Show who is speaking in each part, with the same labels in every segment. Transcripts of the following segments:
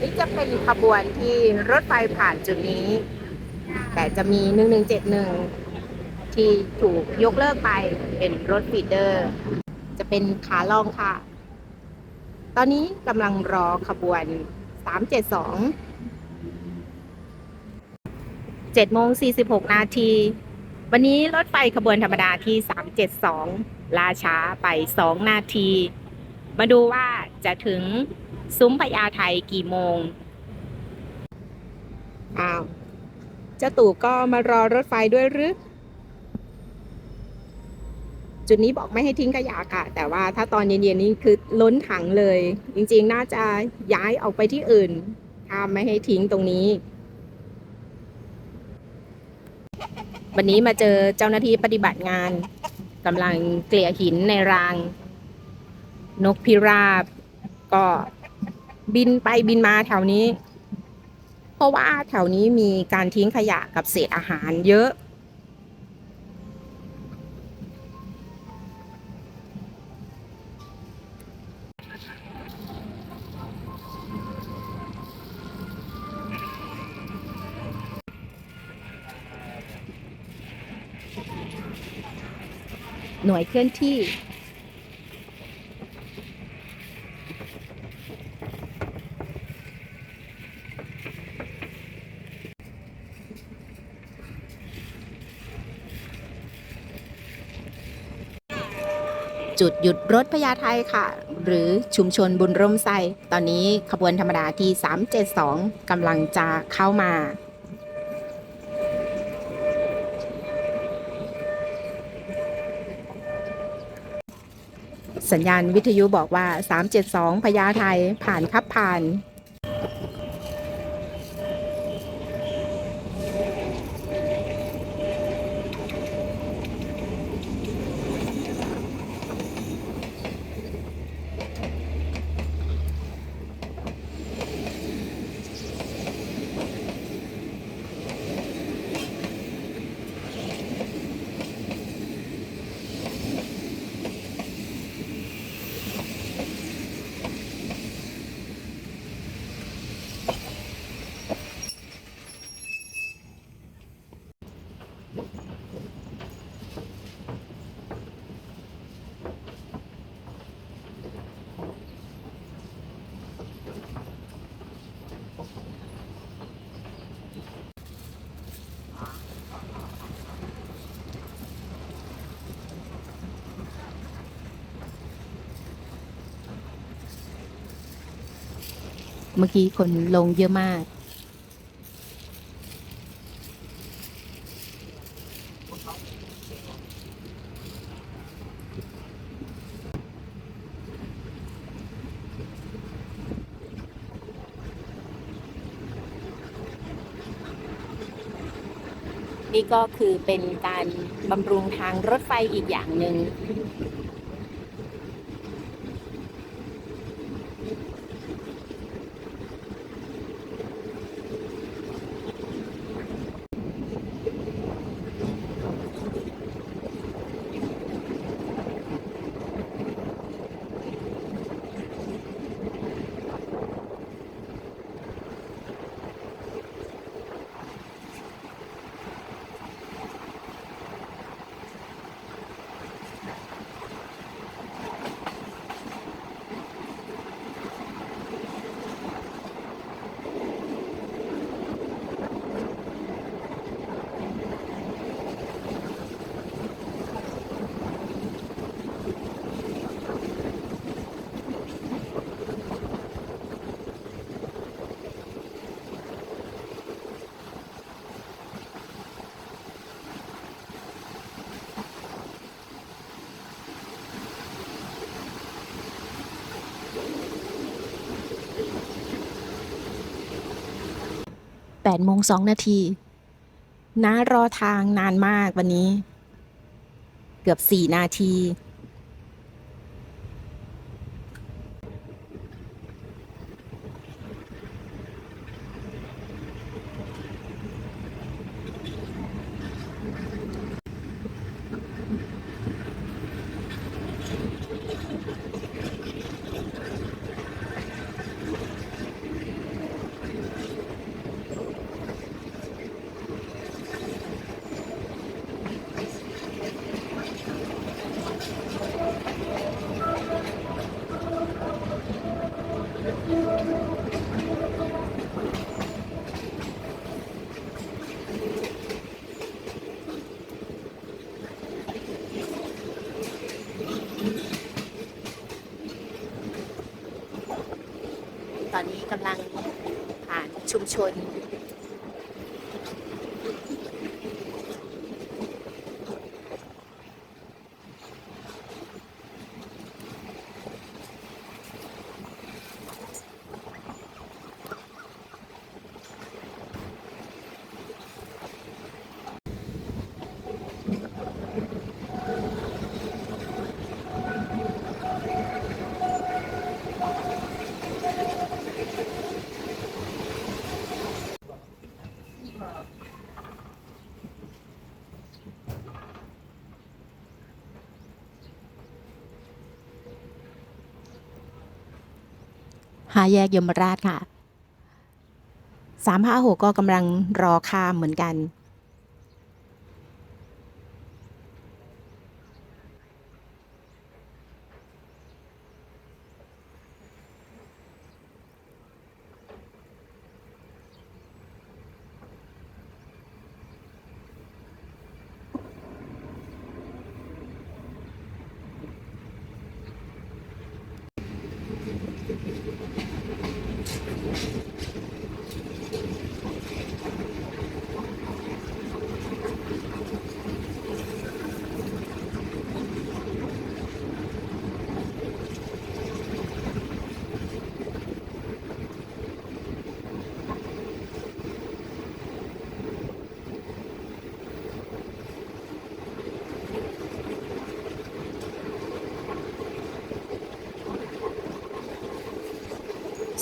Speaker 1: นี่จะเป็นขบวนที่รถไฟผ่านจุดนี้ แต่จะมี 1171 ที่ถูกยกเลิกไปเป็นรถฟีดเดอร์ จะเป็นขาล่องค่ะ ตอนนี้กำลังรอขบวน 372 7โมง46 นาที วันนี้รถไฟขบวนธรรมดาที่ 372 ลาช้าไป2นาที มาดูว่าจะถึงซุ้มพญาไทกี่โมง อ้าว เจ้าตู่ก็มารอรถไฟด้วยหรือ จุดนี้บอกไม่ให้ทิ้งขยะค่ะ แต่ว่าถ้าตอนเย็นๆนี่คือล้นถังเลย จริงๆ น่าจะย้ายออกไปที่อื่น ถ้าไม่ให้ทิ้งตรงนี้ วันนี้มาเจอเจ้าหน้าที่ปฏิบัติงาน กำลังเกลี่ยหินในราง นกพิราบ ก็บินไปบินมาแถวนี้ เพราะว่าแถวนี้มีการทิ้งขยะกับเศษอาหารเยอะ หน่วยเคลื่อนที่ จุดหยุดรถพญาไทค่ะ หรือชุมชนบุญร่มไทรตอนนี้ขบวนธรรมดาที่ 372กำลังจะเข้ามา สัญญาณวิทยุบอกว่า 372 พญาไทผ่านครับผ่าน เมื่อกี้คนลงเยอะมาก นี่ก็คือเป็นการบำรุงทางรถไฟอีกอย่างหนึ่ง แปดโมงสองนาทีน้ารอทางนานมากวันนี้ เกือบสี่นาที ตอนนี้กำลังผ่าน ชุมชน ห้าแยกยมราชค่ะสามห้าหกก็กำลังรอข้ามเหมือนกัน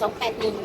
Speaker 1: สองแปดหนึ่ง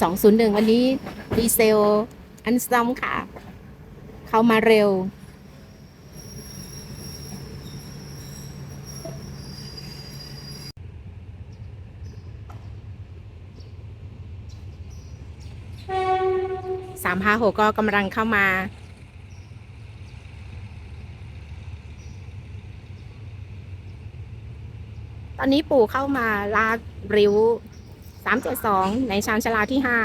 Speaker 1: สองศูนย์หนึ่งวันนี้ดีเซล อันซัมค่ะ เข้ามาเร็ว สามห้าหกก็กำลังเข้ามาตอนนี้ปู่เข้ามาลากริ้ว สามเจ็ดสองในชานชาลาที่ห้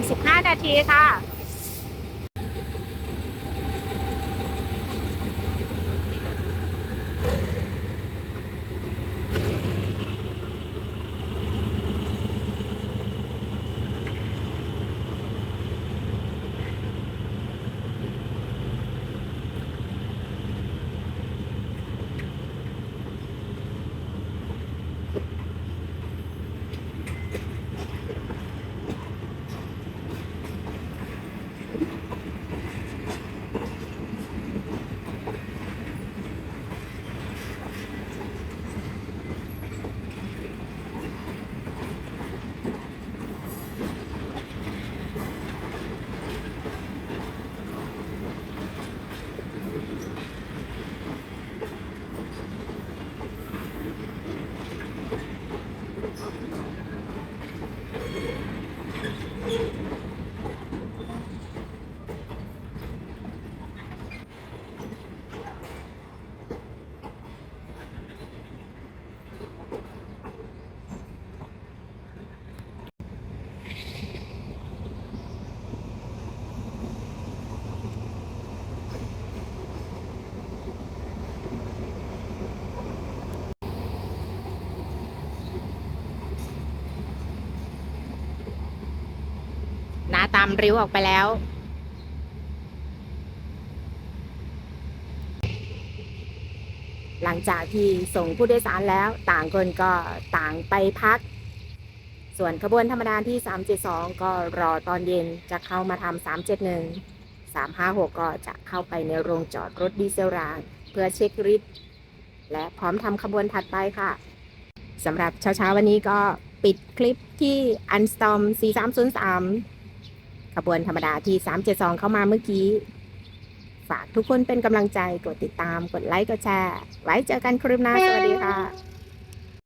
Speaker 1: งสิบห้านาทีค่ะ Yeah. ตามริ้วออกไปแล้ว หลังจากที่ส่งผู้โดยสารแล้วต่างคนก็ต่างไปพัก ส่วนขบวนธรรมดาที่ 372 ก็รอตอนเย็นจะเข้ามาทำ371 356 ก็จะเข้าไปในโรงจอดรถดีเซลราง เพื่อเช็คริดและพร้อมทำขบวนถัดไปค่ะสำหรับเช้าๆวันนี้ก็ปิดคลิปที่ Unstorm 4303 ขบวนธรรมดาที่ 372 เข้ามาเมื่อกี้ ฝากทุกคนเป็นกำลังใจ กดติดตาม กดไลค์ กดแชร์ ไว้เจอกันคลิปหน้า สวัสดีค่ะ